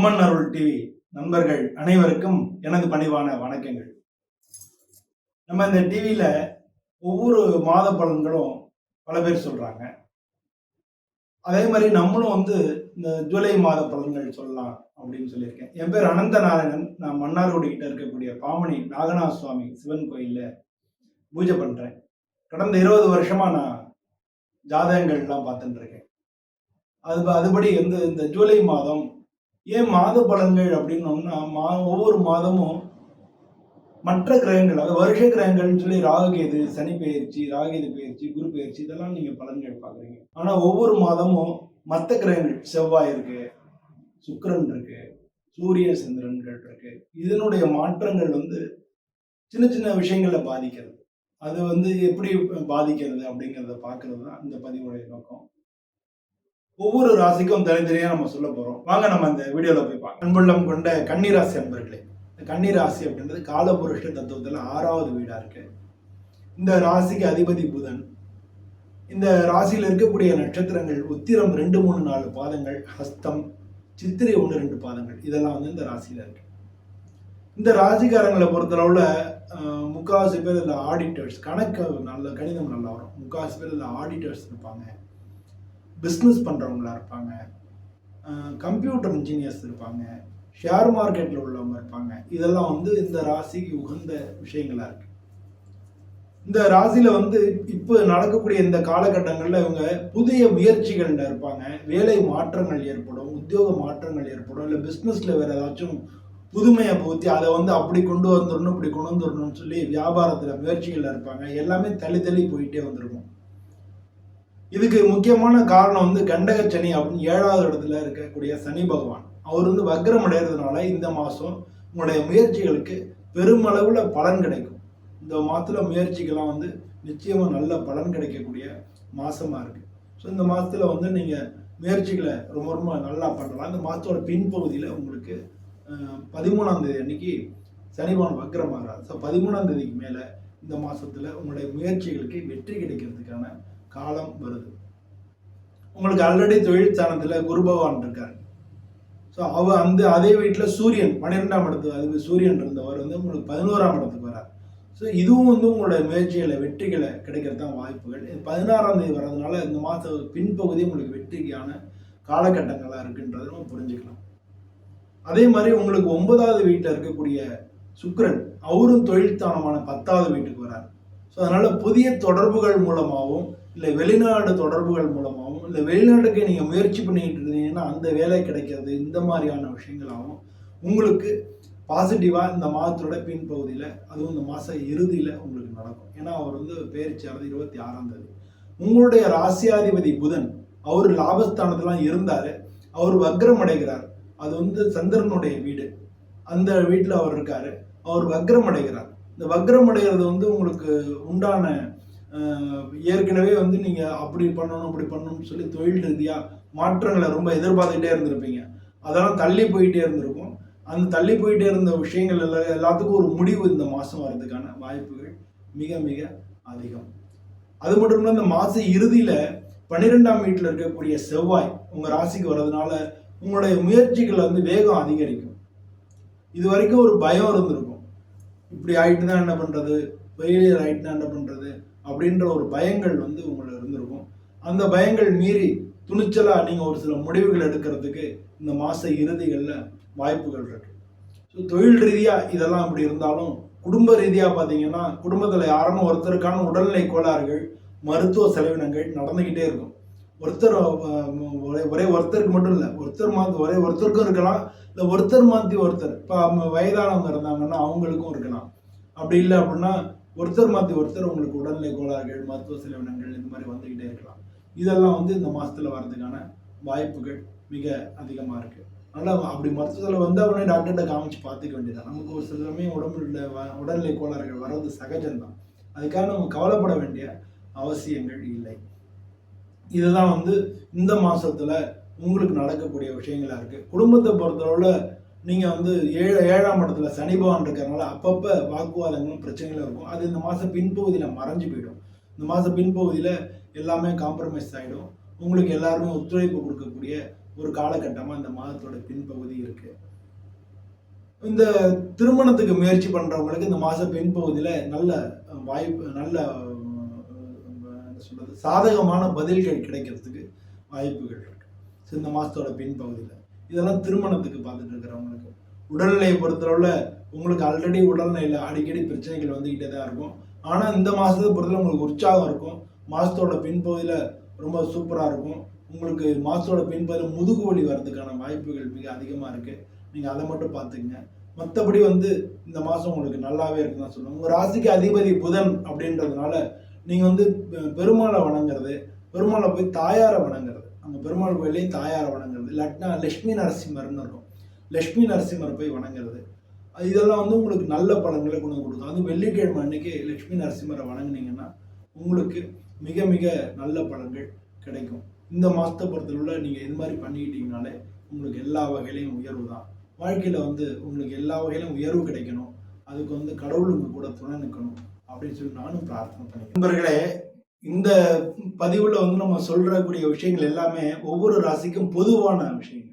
அம்மன் அருள் TV நண்பர்கள் அனைவருக்கும் எனது பணிவான வணக்கங்கள். நம்ம இந்த டிவியில ஒவ்வொரு மாத பலன்களும் பல பேர் சொல்றாங்க. அதே மாதிரி நம்மளும் வந்து இந்த ஜூலை மாத பலன்கள் சொல்லலாம் அப்படின்னு சொல்லியிருக்கேன். என் பேர் அனந்த நாராயணன் நான் மன்னார்குடி கிட்ட இருக்கக்கூடிய பாமணி நாகநாத சுவாமி சிவன் கோயில்ல பூஜை பண்றேன். கடந்த இருபது வருஷமா நான் ஜாதகங்கள்லாம் பார்த்துட்டு இருக்கேன். அது அதுபடி வந்து இந்த ஜூலை மாதம் ஏன் மாத பலன்கள் அப்படின்னோம்னா மா ஒவ்வொரு மாதமும் மற்ற கிரகங்கள் அதாவது வருஷ கிரகங்கள்னு சொல்லி ராகுகேது சனி பெயர்ச்சி ராகுகேது பெயர்ச்சி குரு பெயர்ச்சி இதெல்லாம் நீங்கள் பலன்கள் பார்க்குறீங்க ஆனால் ஒவ்வொரு மாதமும் மற்ற கிரகங்கள் செவ்வாய் இருக்கு சுக்கிரன் இருக்கு சூரிய சந்திரன்கள் இருக்கு. இதனுடைய மாற்றங்கள் வந்து சின்ன சின்ன விஷயங்களை பாதிக்கிறது. அது வந்து எப்படி பாதிக்கிறது அப்படிங்கிறத பார்க்கறது தான் இந்த பதிவுடைய நோக்கம். ஒவ்வொரு ராசிக்கும் தனித்தனியாக நம்ம சொல்ல போகிறோம் வாங்க நம்ம இந்த வீடியோவில் போய் பார்க்கலாம். அன்புள்ளம் கொண்ட கன்னிராசி அன்பர்களே இந்த கன்னிராசி அப்படின்றது காலபுருஷ தத்துவத்தில் ஆறாவது வீடாக இருக்கு. இந்த ராசிக்கு அதிபதி புதன். இந்த ராசியில் இருக்கக்கூடிய நட்சத்திரங்கள் உத்திரம் ரெண்டு மூணு நாலு பாதங்கள் ஹஸ்தம் சித்திரை ஒன்று ரெண்டு பாதங்கள் இதெல்லாம் வந்து இந்த ராசியில் இருக்கு. இந்த ராசிக்காரங்களை பொறுத்தளவில் முக்காவாசி பேர் இதில் ஆடிட்டர்ஸ் கணக்கு நல்ல கணிதம் நல்லா வரும். முக்காவாசி பேர் இதில் ஆடிட்டர்ஸ் இருப்பாங்க. பிஸ்னஸ் பண்ணுறவங்களா இருப்பாங்க. கம்ப்யூட்டர் இன்ஜினியர்ஸ் இருப்பாங்க. ஷேர் மார்க்கெட்டில் உள்ளவங்க இருப்பாங்க. இதெல்லாம் வந்து இந்த ராசிக்கு உகந்த விஷயங்களாக இருக்குது இந்த ராசியில் வந்து இப்போ நடக்கக்கூடிய இந்த காலகட்டங்களில் இவங்க புதிய முயற்சிகளில் இருப்பாங்க. வேலை மாற்றங்கள் ஏற்படும் உத்தியோக மாற்றங்கள் ஏற்படும் இல்லை பிஸ்னஸில் வேறு ஏதாச்சும் புதுமையை புகுத்தி அதை வந்து அப்படி கொண்டு வந்துடணும் இப்படி கொண்டு வந்துடணும்னு சொல்லி வியாபாரத்தில் முயற்சிகளில் இருப்பாங்க. எல்லாமே தள்ளி தள்ளி போயிட்டே வந்துருக்கும். இதுக்கு முக்கியமான காரணம் வந்து கண்டக சனி அப்படின்னு ஏழாவது இடத்துல இருக்கக்கூடிய சனி பகவான். அவர் வந்து வக்ரம் அடைகிறதுனால இந்த மாதம் உங்களுடைய முயற்சிகளுக்கு பெருமளவில் பலன் கிடைக்கும். இந்த மாதத்தில் முயற்சிக்கெல்லாம் வந்து நிச்சயமாக நல்ல பலன் கிடைக்கக்கூடிய மாதமாக இருக்குது ஸோ இந்த மாதத்தில் வந்து நீங்கள் முயற்சிகளை ரொம்ப ரொம்ப நல்லா பண்ணலாம். இந்த மாதத்தோட பின்பகுதியில் உங்களுக்கு பதிமூணாம் தேதி அன்னைக்கு வக்ரம் வக்ரமாகிறார். ஸோ பதிமூணாம் தேதிக்கு மேலே இந்த மாதத்தில் உங்களுடைய முயற்சிகளுக்கு வெற்றி கிடைக்கிறதுக்கான காலம் வருது. உங்களுக்கு ஆல்ரெடி தொழில் ஸ்தானத்தில் குரு பகவான் இருக்கார். ஸோ அவ அந்த அதே வீட்டில் சூரியன் பன்னிரெண்டாம் இடத்துக்கு அது சூரியன் இருந்தவர் வந்து உங்களுக்கு பதினோராம் இடத்துக்கு வரார். ஸோ இதுவும் வந்து உங்களோட முயற்சிகளை வெற்றிகளை கிடைக்கிறது தான் வாய்ப்புகள் பதினாறாம் தேதி வர்றதுனால இந்த மாத பின்பகுதி உங்களுக்கு வெற்றிக்கான காலகட்டங்களாக இருக்குன்றதை நம்ம புரிஞ்சுக்கலாம். அதே மாதிரி உங்களுக்கு ஒன்பதாவது வீட்டில் இருக்கக்கூடிய சுக்கரன் அவரும் தொழில்தானமான பத்தாவது வீட்டுக்கு வரார். ஸோ அதனால் புதிய தொடர்புகள் மூலமாகவும் இல்லை வெளிநாடு தொடர்புகள் மூலமாகவும் இல்லை வெளிநாட்டுக்கு நீங்கள் முயற்சி பண்ணிக்கிட்டு இருந்தீங்கன்னா அந்த வேலை கிடைக்கிறது இந்த மாதிரியான விஷயங்களாகவும் உங்களுக்கு பாசிட்டிவாக இந்த மாதத்தோட பின்பகுதியில் அதுவும் இந்த மாத இறுதியில் உங்களுக்கு நடக்கும். ஏன்னா அவர் வந்து பேரிச்சாரது இருபத்தி ஆறாம் தேதி. உங்களுடைய ராசியாதிபதி புதன் அவர் லாபஸ்தானத்துலாம் இருந்தார். அவர் வக்ரம் அடைகிறார் அது வந்து சந்திரனுடைய வீடு. அந்த வீட்டில் அவர் இருக்கார். அவர் வக்ரம் அடைகிறார் இந்த வக்ரம் அடைகிறது வந்து உங்களுக்கு உண்டான ஏற்கனவே வந்து நீங்கள் அப்படி பண்ணணும் அப்படி பண்ணணும்னு சொல்லி தொழில் ரீதியாக மாற்றங்களை ரொம்ப எதிர்பார்த்துக்கிட்டே இருந்திருப்பீங்க. அதெல்லாம் தள்ளி போயிட்டே இருந்திருக்கும். அந்த தள்ளி போயிட்டே இருந்த விஷயங்கள் எல்லாம் எல்லாத்துக்கும் ஒரு முடிவு இந்த மாதம் வர்றதுக்கான வாய்ப்புகள் மிக மிக அதிகம். அது மட்டும் இல்லாமல் இந்த மாத இறுதியில் பன்னிரெண்டாம் வீட்டில் இருக்கக்கூடிய செவ்வாய் உங்கள் ராசிக்கு வர்றதுனால உங்களுடைய முயற்சிகள் வந்து வேகம் அதிகரிக்கும். இது வரைக்கும் ஒரு பயம் இருந்திருக்கும். இப்படி ஆயிட்டு தான் என்ன பண்ணுறது ஃபெயிலியர் ஆயிட்டு தான் என்ன பண்ணுறது அப்படின்ற ஒரு பயங்கள் வந்து உங்களை இருந்திருக்கும். அந்த பயங்கள் மீறி துணிச்சலாக நீங்கள் ஒரு சில முடிவுகள் எடுக்கிறதுக்கு இந்த மாத இறுதிகளில் வாய்ப்புகள் இருக்கு. ஸோ தொழில் ரீதியாக இதெல்லாம் இப்படி இருந்தாலும் குடும்ப ரீதியாக பார்த்தீங்கன்னா குடும்பத்தில் யாரும் ஒருத்தருக்கான உடல்நிலை கோளாறுகள் மருத்துவ செலவினங்கள் நடந்துக்கிட்டே இருக்கும். ஒருத்தர் ஒரே ஒரே ஒருத்தருக்கு மட்டும் இல்லை ஒருத்தர் மாற்றி ஒரே ஒருத்தருக்கும் இருக்கலாம். இல்லை ஒருத்தர் மாற்றி ஒருத்தர் இப்போ வயதானவங்க இருந்தாங்கன்னா அவங்களுக்கும் இருக்கலாம். அப்படி இல்லை அப்படின்னா ஒருத்தர் மாற்றி ஒருத்தர் உங்களுக்கு உடல்நிலை கோளாறுகள் மருத்துவ செலவினங்கள் இந்த மாதிரி வந்துக்கிட்டே இருக்கலாம். இதெல்லாம் வந்து இந்த மாதத்தில் வர்றதுக்கான வாய்ப்புகள் மிக அதிகமாக இருக்குது அதனால் அப்படி மருத்துவத்தில் வந்து அவனே டாக்டர்கிட்ட காமிச்சு பார்த்துக்க வேண்டியதான் நமக்கு ஒரு சில சமயம் உடம்புல வ- உடல்நிலை கோளாறுகள் வர்றது சகஜம்தான். அதுக்காக நம்ம கவலைப்பட வேண்டிய அவசியங்கள் இல்லை. இதுதான் வந்து இந்த மாசத்துல உங்களுக்கு நடக்கக்கூடிய விஷயங்களா இருக்கு. குடும்பத்தை பொறுத்தளவுல நீங்கள் வந்து ஏழு ஏழாம் இடத்துல சனி பகவான் இருக்கிறனால அப்பப்போ வாக்குவாதங்களும் பிரச்சனைகளும் இருக்கும். அது இந்த மாதம் பின்பகுதியில் மறைஞ்சு போயிடும். இந்த மாதம் பின்பகுதியில் எல்லாமே காம்ப்ரமைஸ் ஆகிடும் உங்களுக்கு எல்லாருமே ஒத்துழைப்பு கொடுக்கக்கூடிய ஒரு காலகட்டமாக இந்த மாதத்தோட பின்பகுதி இருக்குது இந்த திருமணத்துக்கு முயற்சி பண்ணுறவங்களுக்கு இந்த மாத பின்பகுதியில் நல்ல வாய்ப்பு நல்ல சொல்கிறது என்ன சாதகமான பதில்கள் கிடைக்கிறதுக்கு வாய்ப்புகள் இருக்கு. So, இந்த மாதத்தோட பின்பகுதியில். இதெல்லாம் திருமணத்துக்கு பார்த்துட்டு இருக்கிறவங்களுக்கு. உடல்நிலையை பொறுத்தளவுல உங்களுக்கு ஆல்ரெடி உடல்நிலையில் அடிக்கடி பிரச்சனைகள் வந்துக்கிட்டே தான் இருக்கும். ஆனால் இந்த மாதத்தை பொறுத்தவரை உங்களுக்கு உற்சாகம் இருக்கும். மாதத்தோட பின்பகுதியில் ரொம்ப சூப்பராக இருக்கும். உங்களுக்கு மாதத்தோட பின்பகுதியில் முதுகு வலி வர்றதுக்கான வாய்ப்புகள் மிக அதிகமாக இருக்குது நீங்கள் அதை மட்டும் பார்த்துக்குங்க. மற்றபடி வந்து இந்த மாதம் உங்களுக்கு நல்லாவே இருக்குன்னு தான் சொல்லுவாங்க உங்கள் ராசிக்கு அதிபதி புதன் அப்படின்றதுனால நீங்கள் வந்து பெருமாளை வணங்குறது பெருமாளை போய் தாயாரை வணங்குறது அங்கே பெருமாள் கோயிலையும் தாயாரை வணங்குறது. இல்லாட்டினா லக்ஷ்மி நரசிம்மர்னு இருக்கும். லக்ஷ்மி நரசிம்மரை போய் வணங்குறது. அது இதெல்லாம் வந்து உங்களுக்கு நல்ல பலன்களை கொண்டு கொடுக்கும். அது வெள்ளிக்கிழமை அன்னைக்கு லக்ஷ்மி நரசிம்மரை வணங்குனீங்கன்னா உங்களுக்கு மிக மிக நல்ல பலன்கள் கிடைக்கும். இந்த மாதத்தை பொறுத்தளவில் நீங்கள் இது மாதிரி பண்ணிக்கிட்டீங்கனாலே உங்களுக்கு எல்லா வகையிலையும் உயர்வு தான். வாழ்க்கையில் வந்து உங்களுக்கு எல்லா வகையிலும் உயர்வு கிடைக்கணும். அதுக்கு வந்து கடவுள் உங்கள் கூட துணை நிற்கணும் அப்படின்னு சொல்லி நானும் பிரார்த்தனை பண்ணிக்கிறேன் நண்பர்களே இந்த பதிவில் வந்து நம்ம சொல்றக்கூடிய விஷயங்கள் எல்லாமே ஒவ்வொரு ராசிக்கும் பொதுவான விஷயங்கள்.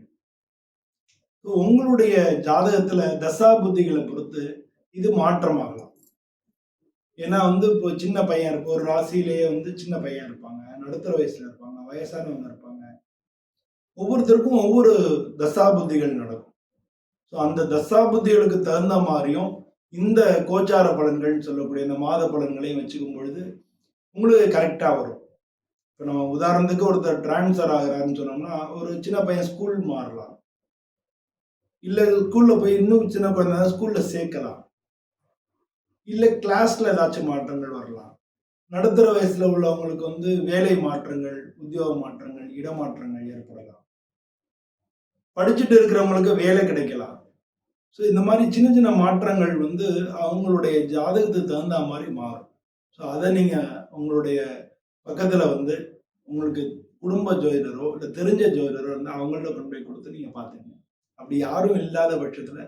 உங்களுடைய ஜாதகத்துல தசா புத்திகளை பொறுத்து இது மாற்றமாகலாம். ஏன்னா வந்து இப்போ சின்ன பையன் இருப்போம் ஒரு ராசியிலேயே வந்து சின்ன பையன் இருப்பாங்க நடுத்தர வயசுல இருப்பாங்க வயசானவங்க இருப்பாங்க. ஒவ்வொருத்தருக்கும் ஒவ்வொரு தசா புத்திகள் நடக்கும். ஸோ அந்த தசா புத்திகளுக்கு தகுந்த மாதிரியும் இந்த கோச்சார பலன்கள்னு சொல்லக்கூடிய இந்த மாத பலன்களையும் வச்சுக்கும் பொழுது உங்களுக்கு கரெக்டாக வரும். இப்போ நம்ம உதாரணத்துக்கு ஒருத்தர் டிரான்ஸ்ஃபர் ஆகிறாருன்னு சொன்னோம்னா ஒரு சின்ன பையன் ஸ்கூல் மாறலாம். இல்லை ஸ்கூலில் போய் இன்னும் சின்ன குழந்தை ஸ்கூலில் சேர்க்கலாம். இல்லை கிளாஸில் ஏதாச்சும் மாற்றங்கள் வரலாம். நடுத்தர வயசில் உள்ளவங்களுக்கு வந்து வேலை மாற்றங்கள் உத்தியோக மாற்றங்கள் இடமாற்றங்கள் ஏற்படலாம். படிச்சுட்டு இருக்கிறவங்களுக்கு வேலை கிடைக்கலாம். ஸோ இந்த மாதிரி சின்ன சின்ன மாற்றங்கள் வந்து அவங்களுடைய ஜாதகத்துக்கு தகுந்த மாதிரி மாறும். ஸோ அதை நீங்கள் உங்களுடைய பக்கத்தில் வந்து உங்களுக்கு குடும்ப ஜோதிடரோ இல்லை தெரிஞ்ச ஜோதிடரோ வந்து அவங்கள்ட்ட கொண்டு போய் கொடுத்து நீங்கள் பார்த்துங்க அப்படி யாரும் இல்லாத பட்சத்தில்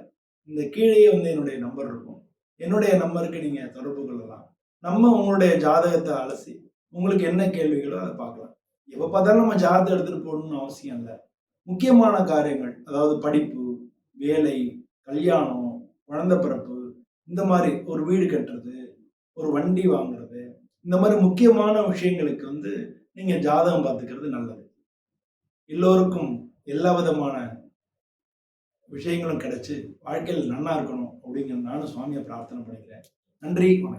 இந்த கீழேயே வந்து என்னுடைய நம்பர் இருக்கும். என்னுடைய நம்பருக்கு நீங்கள் தொடர்பு கொள்ளலாம். நம்ம உங்களுடைய ஜாதகத்தை அலசி உங்களுக்கு என்ன கேள்விகளோ அதை பார்க்கலாம். எப்போ பார்த்தாலும் நம்ம ஜாதகத்தை எடுத்துகிட்டு போகணும்னு அவசியம் இல்லை. முக்கியமான காரியங்கள் அதாவது படிப்பு வேலை கல்யாணம் குழந்தை பிறப்பு இந்த மாதிரி ஒரு வீடு கட்டுறது ஒரு வண்டி வாங்குறது. இந்த மாதிரி முக்கியமான விஷயங்களுக்கு வந்து நீங்கள் ஜாதகம் பார்த்துக்கிறது நல்லது. எல்லோருக்கும் எல்லா விதமான விஷயங்களும் கிடைச்சி வாழ்க்கையில் நல்லா இருக்கணும் அப்படிங்கிற நானும் சுவாமியை பிரார்த்தனை பண்ணிக்கிறேன். நன்றி வணக்கம்.